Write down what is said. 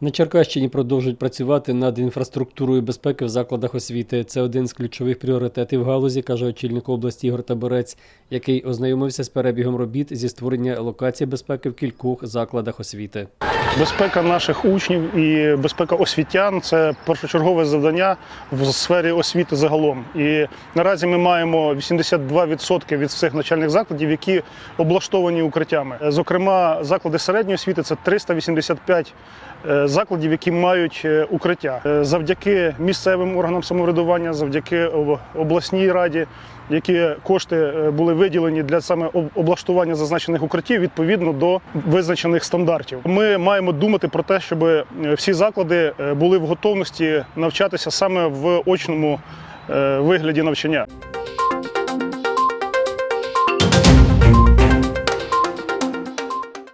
На Черкащині продовжують працювати над інфраструктурою безпеки в закладах освіти. Це один з ключових пріоритетів галузі, каже очільник області Ігор Таборець, який ознайомився з перебігом робіт зі створення локацій безпеки в кількох закладах освіти. Безпека наших учнів і безпека освітян це першочергове завдання в сфері освіти загалом. І наразі ми маємо 82% від всіх навчальних закладів, які облаштовані укриттями. Зокрема, заклади середньої освіти це 385 е, закладів, які мають е, укриття. Е, Завдяки місцевим органам самоврядування, завдяки обласній раді, які кошти е, були виділені для саме облаштування зазначених укриттів відповідно до визначених стандартів. Ми маємо думати про те, щоб всі заклади були в готовності навчатися саме в очному вигляді навчання.